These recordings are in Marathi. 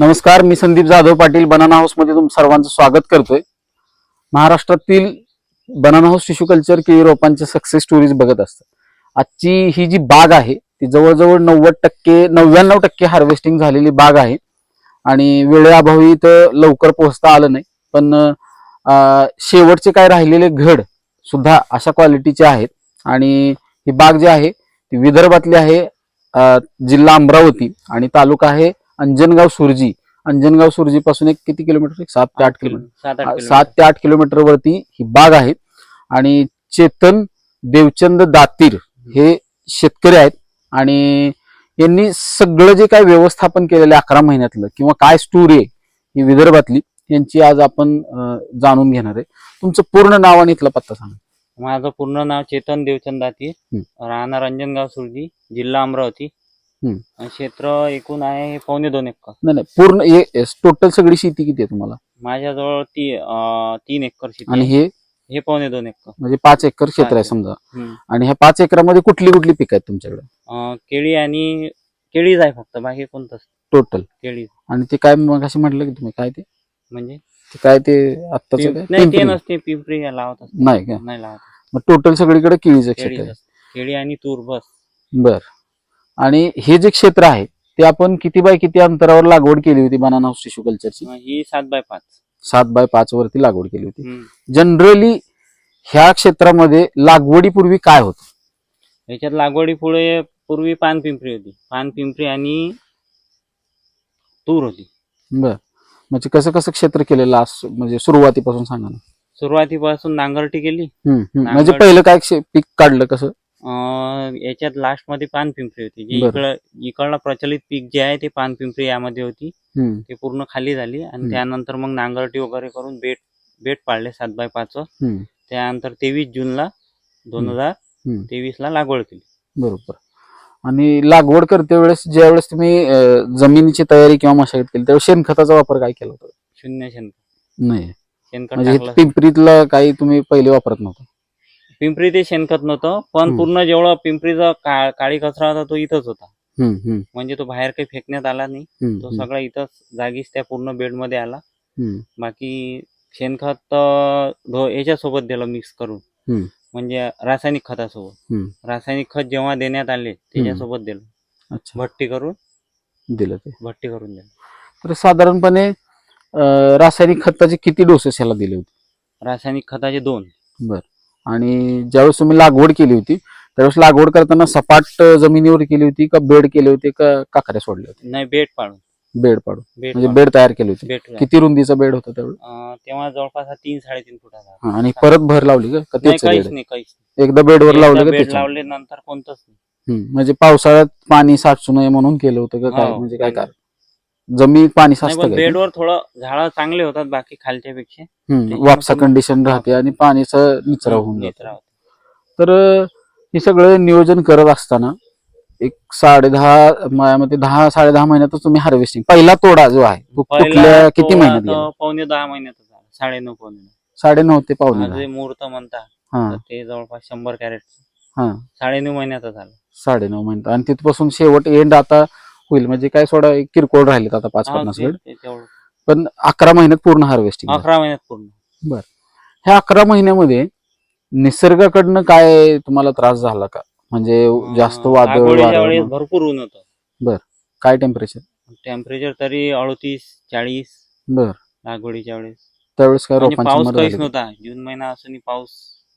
नमस्कार मी संदीप जाधव पाटील बनाना हाऊसमध्ये तुम सर्वांचं स्वागत करतोय. महाराष्ट्रातील बनाना हाऊस टिश्यू कल्चर केळी रोपांचे सक्सेस स्टोरीज बघत असतात. आजची ही जी बाग आहे ती जवळजवळ नव्वद टक्के नव्याण्णव टक्के हार्वेस्टिंग झालेली बाग आहे. आणि वेळेअभावी तर लवकर पोहोचता आलं नाही पण शेवटचे काय राहिलेले घड सुद्धा अशा क्वालिटीचे आहेत. आणि ही बाग जी आहे ती विदर्भातली आहे जिल्हा अमरावती आणि तालुका आहे अंजनगाव सुरजी. अंजनगाव सुरजी पासून एक किती किलोमीटर? एक सात ते आठ किलोमीटर. सात ते आठ किलोमीटर वरती ही बाग आहे. आणि चेतन देवचंद दातीर हे शेतकरी आहेत. आणि यांनी सगळं जे काय व्यवस्थापन केलेलं आहे अकरा महिन्यातलं किंवा काय स्टोरी आहे ही विदर्भातली यांची आज आपण जाणून घेणार आहे. तुमचं पूर्ण नाव आणि इथला पत्ता सांगा. माझं पूर्ण नाव चेतन देवचंद दाती राहणार अंजनगाव सुरजी जिल्हा अमरावती. आणि क्षेत्र एकूण आहे हे पावणे दोन एकर. नाही नाही पूर्ण टोटल सगळी शेती किती आहे तुम्हाला? माझ्याजवळ ती अं, तीन एकर शेती आणि आहे. हे? हे पावणे दोन एकर. म्हणजे पाच एकर क्षेत्र आहे समजा. हम्म. आणि ह्या पाच एकरामध्ये कुठली कुठली पिकं आहेत तुमच्याकडे? अं, केळी आणि केळीच आहे फक्त. बाकी कोणतंच टोटल केळी आणि ते काय मग असे म्हटलं की तुम्ही काय ते? म्हणजे? ते काय ते आत्ताच नाही ते पिंपरी? नसते पिंपरी लावत असते. नाही का? नाही लावत. मग टोटल सगळीकडे केळीचं क्षेत्र केळीच आहे. असते. केळी आणि तूर बस. बर. आणि हे जे क्षेत्र आहे ते आपण किती बाय किती अंतरावर लागवड केली होती बनाना हाऊस टिश्यू कल्चरची ही सात बाय पाच. सात बाय पाच वरती लागवड केली होती. जनरली ह्या क्षेत्रामध्ये लागवडीपूर्वी काय होतं? याच्यात लागवडी पुढे पूर्वी पान पिंपरी होती. पान पिंपरी आणि तूर होती. बर. म्हणजे कसं कसं क्षेत्र केलेलं म्हणजे सुरुवातीपासून सांगा ना. सुरुवातीपासून नांगरटी केली. म्हणजे पहिलं काय पीक काढलं कसं? याच्यात लास्टमध्ये पान पिंपरी होती. जी बरं. इकडं इकडला प्रचलित पीक जे आहे ते पान पिंपरी यामध्ये होती. हम्म, ते पूर्ण खाली झाली आणि हम्म. त्यानंतर मग नांगरटी वगैरे करून बेट बेट पाडले सात बाय पाच. हम्म, त्यानंतर तेवीस जूनला दोन. हजार हम्म. तेवीस ला लागवड केली. बरोबर. आणि लागवड करते वेळेस ज्या वेळेस तुम्ही अं, जमिनीची तयारी किंवा मशागत केली त्यावेळेस शेणखताचा वापर काय केला होता? शून्य शेणखत. नाही. शेणखत म्हणजे हे टाकलं. पिंपरीतलं काही तुम्ही पहिले वापरत नव्हतं. पिंपरी ते शेणखत नव्हतं पण. पूर्ण जेवढं पिंपरीचा का- काळी कचरा होता तो इथंच होता. हम्म, हम्म, म्हणजे तो बाहेर काही फेकण्यात आला नाही. हम्म, तो हम्म, सगळा इथंच जागीच त्या पूर्ण बेडमध्ये आला. हम्म, बाकी शेणखत अं, धो- याच्यासोबत दिलं मिक्स करून. म्हणजे रासायनिक खतासोबत. रासायनिक खत जेव्हा देण्यात आले त्याच्यासोबत दिलं. अच्छा. भट्टी करून. दिलं ते. भट्टी करून दिलं. तर साधारणपणे अं, रासायनिक खताचे किती डोसेस ह्याला दिले होते? रासायनिक खताचे दोन. आणि ज्यावेळेस तुम्ही लागवड केली होती त्यावेळेस लागवड करताना सपाट जमिनीवर केली होती का बेड केले होते का काकऱ्या सोडल्या होत्या नाही बेड पाडून बेड पाडून बेड म्हणजे. बेड तयार केले होते बेड किती रुंदीचा बेड होता त्यावेळेस अं, तेव्हा जवळपास हा तीन साडेतीन फुटाचा हा, आणि परत भर लावली का? का नाही तेच काहीच बेड नाही काहीच नाही. एकदा बेडवर एकदा लावलं का बेड? लावले नंतर कोणतंच नाही म्हणजे पावसाळ्यात पाणी साचू नये म्हणून केलं होतं का काय हो, म्हणजे काय. कारण जमिनीत पाणी साचतं पण? बेडवर थोडं झाडं चांगले होतात बाकी खालच्या पेक्षा हम्म, वापसा कंडिशन राहते आणि पाणीचं निचरा होऊन जातं. तर अं, हे सगळं नियोजन करत असताना एक साडे दहा माझ्यामध्ये दहा साडे दहा महिन्यातच तुम्ही हार्वेस्टिंग पहिला तोडा जो आहे तो कुठल्या किती महिन्यात गेला? पावणे दहा महिन्यात झाला. साडे नऊ पावणे. साडे नऊ ते पावणे हा दहा. जे मुहूर्त म्हणता हा. तर ते जवळपास शंभर कॅरेट हा. साडे नऊ महिन्यात झालं. साडे नऊ महिन्यात. आणि तिथपासून शेवट एंड आता होईल. म्हणजे काय सोडा एक किरकोळ राहिलेत आता पाच हा, पन्नास ते- वेळ ते तेवढं. पण अकरा महिन्यात पूर्ण हार्वेस्टिंग अकरा महिन्यात पूर्ण. ह्या अकरा महिन्यामध्ये निसर्गाकडनं काय तुम्हाला त्रास झाला का? म्हणजे जास्त अं, वादळ लागवडीच्या वारं वेळेस म्हणून? भरपूर ऊन होतं. काय टेम्परेचर टेम्परेचर तरी अडतीस चाळीस. बर. लागवडीच्या वेळेस. त्यावेळेस काय म्हणजे रोपांची पाऊस मर काहीच झाली का? नव्हता. जून महिना असून पाऊस.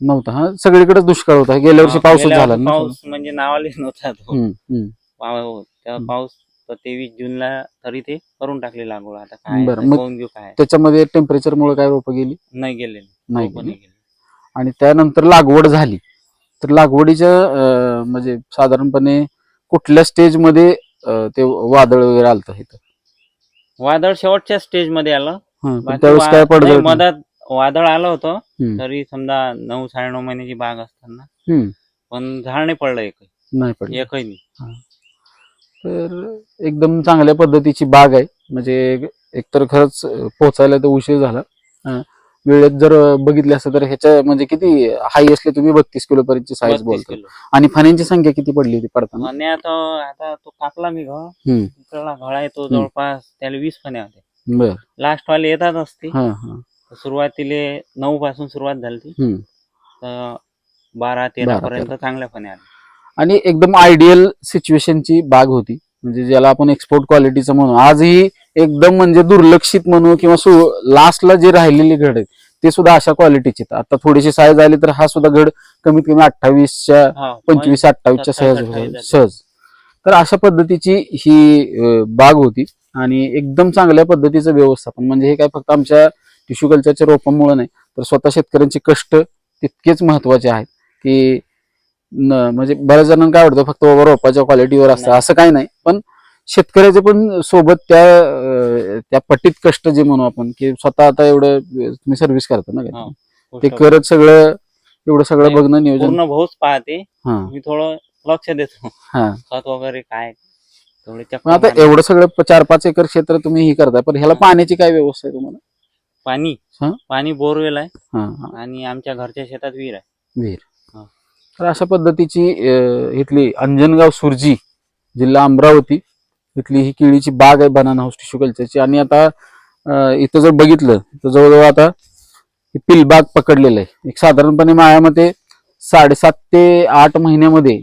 नव्हता हा? सगळीकडे दुष्काळ होता. गेल्या वर्षी हा, पाऊसच गेल्या झाला वर्षी ना? पाऊस म्हणजे नावाले नव्हता तो. हम्म, हम्म. पाव- हम्म. पाऊस तेवीस जूनला तरी ते करून टाकले लागवड आता काय बरं, आता मग- पाहून घेऊ काय त्याच्यामध्ये टेम्परेचर मुळे काय रोपं गेली? नाही गेले. नाही गेली आणि त्यानंतर लागवड झाली. तर लागवडीच्या अं, म्हणजे साधारणपणे कुठल्या स्टेजमध्ये अं, ते वादळ वगैरे आलतं इथं वादळ शेवटच्या स्टेजमध्ये आलं. हं, पण बाकी त्यावेळेस काय वा- नाही. मधात वादळ आलं होतं. हम्म, तरी समजा नऊ साडेनऊ महिन्याची बाग असताना. पण झाड नाही पडलं एकही. नाही पडलं. एकही नाही. तर एकदम चांगल्या पद्धतीची बाग आहे. म्हणजे एकतर खरंच अं, पोचायला तर उशीर झाला. वेळेत जर बघितले असतं तर ह्याच्या म्हणजे किती हाय असले तुम्ही बत्तीस किलो पर्यंतची साईज 32 बोलतो आणि फण्यांची संख्या किती पडली होती पडताना? आणि आता आता तो कापला मी. इकडला घळा आहे तो जवळपास त्याला वीस फण्या होते बर. लास्ट वाले येतात असते. सुरुवातीले नऊ पासून सुरुवात झाली बारा तेरा. पर्यंत चांगल्या फण्या आल्या. आणि एकदम आयडियल सिच्युएशनची बाग होती. म्हणजे ज्याला आपण एक्सपोर्ट क्वालिटीचं म्हणू. आजही एकदम म्हणजे दुर्लक्षित म्हणू किंवा लास्टला जे राहिलेले घड आहेत ते सुद्धा अशा क्वालिटीचे आता थोडीशी साईज आली तर हा सुद्धा घड कमीत कमी अठ्ठावीसच्या पंचवीस अठ्ठावीसच्या सहज सहज. तर अशा पद्धतीची ही बाग होती आणि एकदम चांगल्या पद्धतीचं व्यवस्थापन. म्हणजे हे काय फक्त आमच्या टिश्यू कल्चरच्या रोपांमुळे नाही तर स्वतः शेतकऱ्यांचे कष्ट तितकेच महत्त्वाचे आहेत की म्हणजे बऱ्याच जणांना काय वाटतं फक्त बाबा रोपाच्या क्वालिटीवर असतं. असं काही नाही. पण शेतकऱ्याचे पण सोबत त्या त्या पट्टीत कष्ट जे म्हणू आपण की स्वतः आता एवढं तुम्ही सर्व्हिस करता ना. ते करत सगळं एवढं सगळं बघणं नियोजन. पूर्ण भाऊच पाहते. मी थोडं लक्ष देतो. हा. खत वगैरे काय आता एवढं सगळं चार पाच एकर क्षेत्र तुम्ही ही करताय पण ह्याला. पाण्याची काय व्यवस्था आहे तुम्हाला? पाणी? पाणी बोरवेल आहे. आणि आमच्या घरच्या शेतात विहीर आहे. विहीर. तर अशा पद्धतीची इथली अंजनगाव सुरजी जिल्हा अमरावती इथली ही केळीची बाग आहे बनाना हाऊस टिश्यू कल्चरची आणि आता इथं जर बघितलं तर जवळजवळ आता ही पिलबाग पकडलेलं आहे. एक साधारणपणे माझ्या मते साडेसात ते आठ महिन्यामध्ये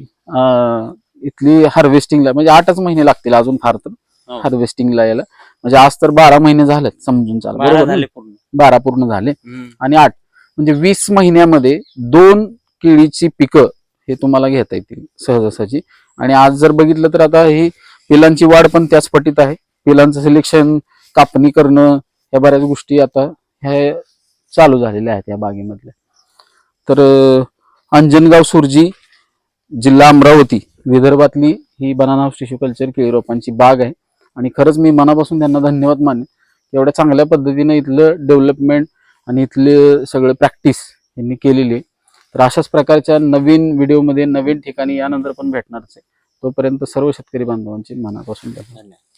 इथली हार्वेस्टिंगला म्हणजे आठच महिने लागतील अजून फार तर हो. हार्वेस्टिंगला यायला. म्हणजे आज तर बारा महिने झालेत समजून चाल बारा बरोबर पूर्ण. बारा पूर्ण झाले. आणि आठ म्हणजे वीस महिन्यामध्ये दोन केळीची पिकं हे तुम्हाला घेता येतील सहजासहजी. आणि आज जर बघितलं तर आता ही पिलांची वाढ पण त्याच पटीत आहे. पिलांचं सिलेक्शन कापणी करणं या बऱ्याच गोष्टी आता ह्या चालू झालेल्या आहेत या बागेमधल्या. तर अंजनगाव सुरजी जिल्हा अमरावती विदर्भातली ही बनाना हाऊस टिश्यू कल्चर केळी रोपांची बाग आहे. आणि खरंच मी मनापासून त्यांना धन्यवाद माने एवढ्या चांगल्या पद्धतीने इथलं डेव्हलपमेंट आणि इथले सगळं प्रॅक्टिस यांनी केलेली आहे. तर अशाच प्रकारच्या नवीन व्हिडिओमध्ये नवीन ठिकाणी यानंतर पण भेटणारच आहे. तोपर्यंत सर्व शेतकरी बांधवांची मनापासून धन्यवाद.